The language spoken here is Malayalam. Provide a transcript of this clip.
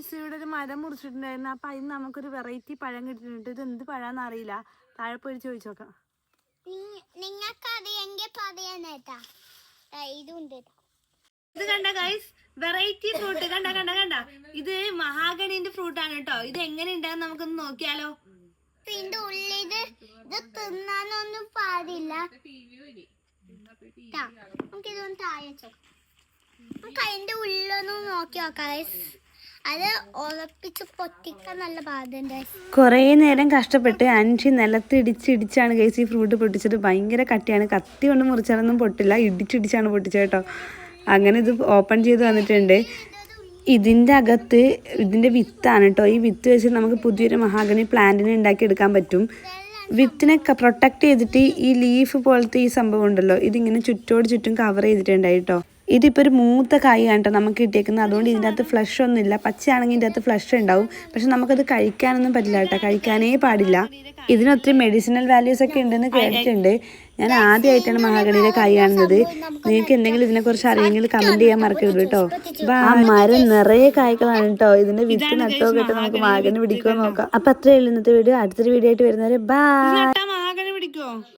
ഗൈസ് ഇവിടെ ഒരു മരം മുറിച്ചിട്ടുണ്ടായിരുന്നു. അപ്പൊ അതിന് നമുക്കൊരു വെറൈറ്റി പഴം കിട്ടിയിട്ടുണ്ട്. ഇത് എന്ത് പഴാന്ന് അറിയില്ല. താഴെ പോയി ചോദിച്ചു നോക്കാം. നിങ്ങൾക്ക് അറിയെങ്കിൽ പറയാനേട്ടാ ഇതുണ്ട് ഇത് കണ്ട ഗൈസ് വെറൈറ്റി ഫ്രൂട്ട് കണ്ട കണ്ട കണ്ട. ഇത് മഹാഗണിന്റെ ഫ്രൂട്ട് ആണ് കേട്ടോ. ഇത് എങ്ങനെ ഉണ്ടാകും നമുക്കൊന്ന് നോക്കിയാലോ. ഇതിന്റെ ഉള്ളിത് ഇത് തിന്നാനൊന്നും പാടില്ല. നമുക്കിതൊന്ന് താഴെ നമുക്ക് അതിന്റെ ഉള്ളൊന്നും നോക്കി നോക്കാം guys. ഉറപ്പിച്ച് പൊട്ടിക്കാൻ നല്ല കുറേ നേരം കഷ്ടപ്പെട്ട് അൻഷി നിലത്തിടിച്ചിടിച്ചാണ് കേസ് ഈ ഫ്രൂട്ട് പൊട്ടിച്ചത്. ഭയങ്കര കട്ടിയാണ്. കത്തി കൊണ്ട് മുറിച്ചാലൊന്നും പൊട്ടില്ല. ഇടിച്ചിടിച്ചാണ് പൊട്ടിച്ചത് കേട്ടോ. അങ്ങനെ ഇത് ഓപ്പൺ ചെയ്ത് വന്നിട്ടുണ്ട്. ഇതിന്റെ അകത്ത് ഇതിന്റെ വിത്താണ് കേട്ടോ. ഈ വിത്ത് വെച്ച് നമുക്ക് പുതിയൊരു മഹാഗണി പ്ലാന്റിനെ ഉണ്ടാക്കിയെടുക്കാൻ പറ്റും. വിത്തിനെ പ്രൊട്ടക്റ്റ് ചെയ്തിട്ട് ഈ ലീഫ് പോലത്തെ ഈ സംഭവം ഉണ്ടല്ലോ. ഇതിങ്ങനെ ചുറ്റോട് ചുറ്റും കവർ ചെയ്തിട്ടുണ്ടായി കേട്ടോ. ഇതിപ്പോൾ ഒരു മൂത്ത കായാണ് കേട്ടോ നമുക്ക് കിട്ടിയേക്കുന്നത് അതുകൊണ്ട് ഇതിന്റെ അകത്ത് ഫ്ലഷ് ഒന്നുമില്ല പച്ചയാണെങ്കിൽ ഇതിന്റെ അകത്ത് ഫ്ലഷ് ഉണ്ടാവും പക്ഷെ നമുക്കത് കഴിക്കാനൊന്നും പറ്റില്ല കേട്ടോ കഴിക്കാനേ പാടില്ല ഇതിനൊത്തിരി മെഡിസിനൽ വാല്യൂസ് ഒക്കെ ഉണ്ടെന്ന് കേട്ടിട്ടുണ്ട് ഞാൻ ആദ്യമായിട്ടാണ് മഹാഗണിയുടെ കായ് കാണുന്നത് നിങ്ങൾക്ക് എന്തെങ്കിലും ഇതിനെക്കുറിച്ച് അറിയെങ്കിൽ കമന്റ് ചെയ്യാൻ മറക്കരുത് കേട്ടോ ആ മരം നിറയെ കായ്കളാണ് കേട്ടോ ഇതിന്റെ വിത്ത് നട്ടോ കേട്ടോ നമുക്ക് മഹാഗണി പിടിക്കുമോ നോക്കാം അപ്പോൾ അത്രയേ ഉള്ളൂ ഇന്നത്തെ വീഡിയോ അടുത്തൊരു വീഡിയോ ആയിട്ട് വരുന്നവരെ ബാ മഹാഗണി പിടിക്കോ